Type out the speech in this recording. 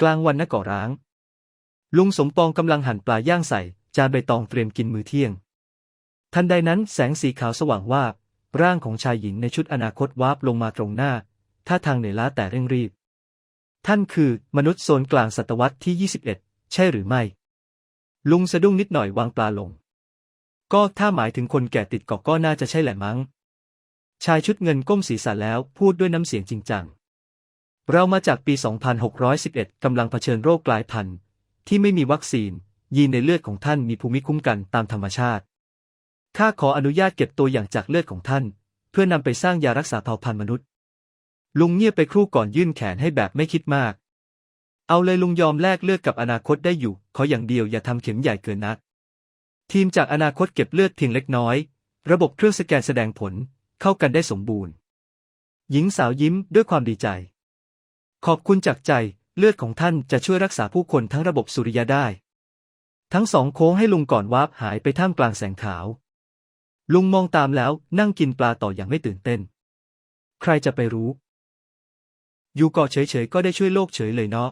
กลางวันณเกาะร้าง ลุงสมปองกำลังหั่นปลาย่างใส่ จานใบตองเตรียมกินมื้อเที่ยง ทันใดนั้นแสงสีขาวสว่างวาบร่างของชายหญิงในชุดอนาคตวาบลงมาตรงหน้า ท่าทางเหนื่อยล้าแต่เร่งรีบ ท่านคือมนุษย์โซนกลางศตวรรษที่ 21 ใช่หรือไม่ ลุงสะดุ้งนิดหน่อยวางปลาลง ก็ถ้าหมายถึงคนแก่ติดเกาะก็น่าจะใช่แหละมั้ง ชายชุดเงินก้มศีรษะแล้วพูดด้วยน้ำเสียงจริงจัง เรามาจากปี 2611 กำลังเผชิญโรคกลายพันธุ์ ที่ไม่มีวัคซีน ยีนในเลือดของท่านมีภูมิคุ้มกันตามธรรมชาติ ข้าขออนุญาตเก็บตัวอย่างจากเลือดของท่าน เพื่อนำไปสร้างยารักษาเผ่าพันธุ์มนุษย์ ลุงเงียบไปครู่ก่อนยื่นแขนให้แบบไม่คิดมาก เอาเลยลุงยอมแลกเลือดกับอนาคตได้อยู่ ขออย่างเดียวอย่าทำเข็มใหญ่เกินนัก ทีมจากอนาคตเก็บเลือดเพียงเล็กน้อย ระบบเครื่องสแกนแสดงผล เข้ากันได้สมบูรณ์ หญิงสาวยิ้มด้วยความดีใจ ขอบคุณจากใจเลือดของท่านจะช่วยรักษาผู้คนทั้งระบบสุริยะได้ ทั้งสองโค้งให้ลุงก่อนวาบหายไปท่ามกลางแสงขาว ลุงมองตามแล้วนั่งกินปลาต่ออย่างไม่ตื่นเต้น ใครจะไปรู้ อยู่เกาะเฉยๆก็ได้ช่วยโลกเฉยเลยเนาะ